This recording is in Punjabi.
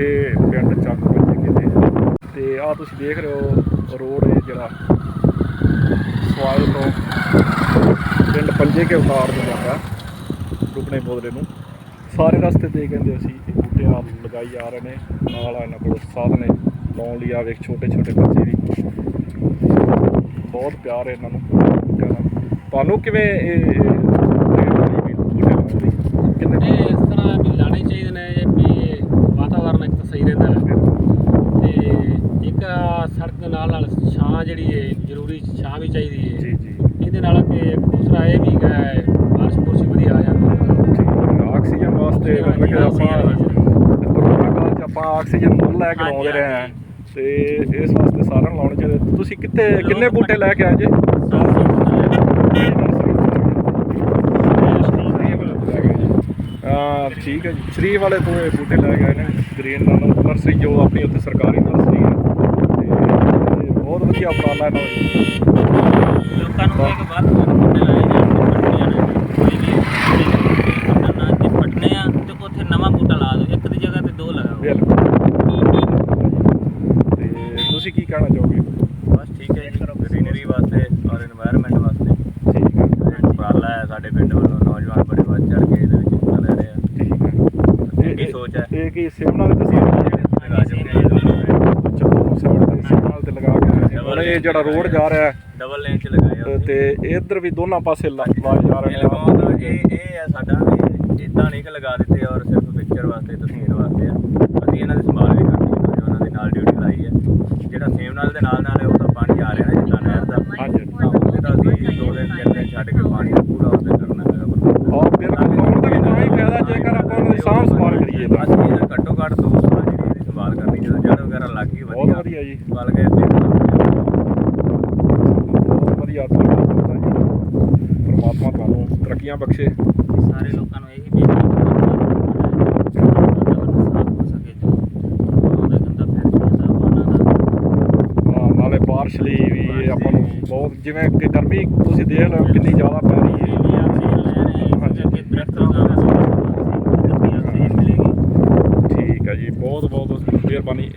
ਇਹ ਪਿੰਡ ਚੱਕ ਪੰਜੇ ਕਿਤੇ ਤੇ ਆ ਤੁਸੀਂ ਦੇਖ ਰਹੇ ਹੋ ਰੋਡ ਇਹ ਜਿਹੜਾ ਸਵਾਲ ਤੋਂ ਪਿੰਡ ਪੰਜੇ ਕੇ ਉਤਾਰ ਨੂੰ ਜਾਂਦਾ ਰੁਕਣੇ ਬੋਦਰੇ ਨੂੰ। ਸਾਰੇ ਰਸਤੇ ਤੇ ਕਹਿੰਦੇ ਅਸੀਂ ਇਹ ਬੂਟੇ ਆ ਲਗਾਈ ਆ ਰਹੇ ਨੇ, ਨਾਲ ਆ ਇਹਨਾਂ ਕੋਲ ਸਾਧਨ ਨੇ ਲਾਉਣ ਲਈ ਆ ਵੇਖ ਛੋਟੇ ਛੋਟੇ ਬੱਚੇ ਵੀ। ਬਹੁਤ ਪਿਆਰ ਹੈ ਇਹਨਾਂ ਨੂੰ। ਬੂਟਿਆਂ ਨਾਲ ਤੁਹਾਨੂੰ ਕਿਵੇਂ ਇਹ ਇਹ ਪ੍ਰੇਰਨਾ ਮਿਲੀ ਵੀ ਬੂਟੇ ਲਾਉਣ ਦੀ ਕਿੰਨੇ ਇਹ ਇਸ ਤਰ੍ਹਾਂ ਵੀ ਲਾਣੇ ਚਾਹੀਦੇ ਨੇ ਇਹ ਵੀ ਵਾਤਾਵਰਨ ਇੱਕ ਤਾਂ ਸਹੀ ਰਹਿੰਦਾ ਹੈ ਤੇ ਇੱਕ ਆਹ ਸੜਕ ਦੇ ਨਾਲ ਨਾਲ ਛਾਂ ਜਿਹੜੀ ਹੈ ਜ਼ਰੂਰੀ ਛਾਂ ਵੀ ਚਾਹੀਦੀ ਹੈ ਜੀ ਜੀ। ਇਹਦੇ ਨਾਲ ਕਿ ਦੂਸਰਾ ਇਹ ਵੀ ਹੈ ਬਾਰਿਸ਼ ਬੁਰਸ਼ ਵਧੀਆ ਆ ਜਾਂਦੀ ਹੈ। ਆਕਸੀਜਨ ਵਾਸਤੇ ਮਤਲਬ ਕਿ ਆਪਾਂ ਕਰੋਨਾ ਕਾਲ ਚ ਆਪਾਂ ਆਕਸੀਜਨ ਮੁੱਲ ਲੈ ਕੇ ਲਾਉਂਦੇ ਰਹੇ ਹਾਂ। ਤੇ ਇਸ ਵਾਸਤੇ ਸਾਰਿਆਂ ਨੂੰ ਲਾਉਣੇ ਚਾਹੀਦੇ। ਤੁਸੀਂ ਕਿੱਥੇ ਕਿੰਨੇ ਬੂਟੇ ਲੈ ਕੇ ਆਏ ਜੇ? ਠੀਕ ਹੈ ਜੀ। ਸ਼੍ਰੀ ਵਾਲੇ ਤੋਂ ਇਹ ਬੂਟੇ ਲੈ ਕੇ ਆਏ ਨੇ। ਗ੍ਰੀਨ ਨਰਸਰੀ ਜੋ ਆਪਣੀ ਉੱਥੇ ਸਰਕਾਰੀ ਨਰਸਰੀ ਹੈ ਤੇ ਇਹ ਬਹੁਤ ਤੁਸੀਂ ਕੀ ਕਹਿਣਾ ਚਾਹੋਗੇ? ਬਸ ਠੀਕ ਹੈ ਉਪਰਾਲਾ ਹੈ ਸਾਡੇ ਪਿੰਡ ਵੱਲੋਂ ਨੌਜਵਾਨ ਬੜੇ ਵੱਧ ਚੜ ਕੇ ਇਹਦੇ ਵਿੱਚ ਲੈ ਰਹੇ ਆ। ਇਹ ਕੀ ਸੋਚ ਹੈ। ਦੇ ਤੁਸੀਂ ਇਹ ਜਿਹੜਾ ਰੋਡ ਜਾ ਰਿਹਾ ਹੈ ਡਬਲ ਲੇਨ ਚ ਲਗਾਏ ਆ ਤੇ ਇੱਧਰ ਵੀ ਦੋਨਾਂ ਪਾਸੇ ਲਾ- ਲਾਏ ਜਾ ਰਹੇ ਨੇ ਇਹ ਇਹ ਹੈ ਸਾਡਾ ਇਦਾਂ ਨਹੀਂ ਕਿ ਲਗਾ ਦਿੱਤੇ ਔਰ ਸਿਰਫ ਪਿਕਚਰ ਵਾਸਤੇ ਤਸਵੀਰ ਵਾਸਤੇ ਆ। ਅਸੀਂ ਇਹਨਾਂ ਦੀ ਸੰਭਾਲ ਵੀ ਕਰਨੀ ਹੈ ਨੌਜਵਾਨਾਂ ਦੇ ਨਾਲ ਡਿਊਟੀ ਲਾਈ ਹੈ। ਜਿਹੜਾ ਸੇਮ ਨਾਲ ਦੇ ਨਾਲ ਨਾਲ ਉਹ ਤਾਂ ਪਾਣੀ ਆ ਰਿਹਾ ਜਿੱਦਾਂ ਨਹਿਰ ਦਾ। ਹਾਂਜੀ। ਤਾਂ ਅਸੀਂ ਦੋ ਦਿਨ ਦਿਨ ਛੱਡ ਕੇ ਪਾਣੀ ਦਾ ਪੂਰਾ ਉਹਦੇ ਕਰਨਾ ਹੈਗਾ। ਹਾਂ ਬਿਲਕੁਲ। ਲਾਉਣ ਦਾ ਵੀ ਤਾਂ ਹੀ ਫਾਇਦਾ ਜੇਕਰ ਆਪਾਂ ਉਹਨਾਂ ਦੀ ਸਾਂਭ ਸੰਭਾਲ ਕਰੀਏ ਤਾਂ। ਅਸੀਂ ਘੱਟੋ ਘੱਟ ਦੋ ਸਾਲ ਜਿਹੜੀ ਸੰਭਾਲ ਕਰਨੀ ਜਦੋਂ ਜੜ ਵਗੈਰਾ ਲੱਗ ਗਈ ਬਹੁਤ ਵਧੀਆ ਜੀ। ਗਲ ਗਏ ਦੀ ਯਾਤਰਾ ਦਾ ਫਾਇਦਾ ਜਿਹੜਾ ਪਰਮਾਤਮਾ ਤੁਹਾਨੂੰ ਤਰੱਕੀਆਂ ਬਖਸ਼ੇ। ਸਾਰੇ ਲੋਕਾਂ ਨੂੰ ਇਹੀ ਬੇਨਤੀ ਬਾਰਿਸ਼ ਲਈ ਵੀ ਆਪਾਂ ਨੂੰ ਬਹੁਤ ਜਿਵੇਂ ਕਿ ਗਰਮੀ ਤੁਸੀਂ ਦੇਖ ਲਓ ਕਿੰਨੀ ਜ਼ਿਆਦਾ ਪੈ ਰਹੀ ਹੈ। ਠੀਕ ਹੈ ਜੀ ਬਹੁਤ ਬਹੁਤ ਮਿਹਰਬਾਨੀ।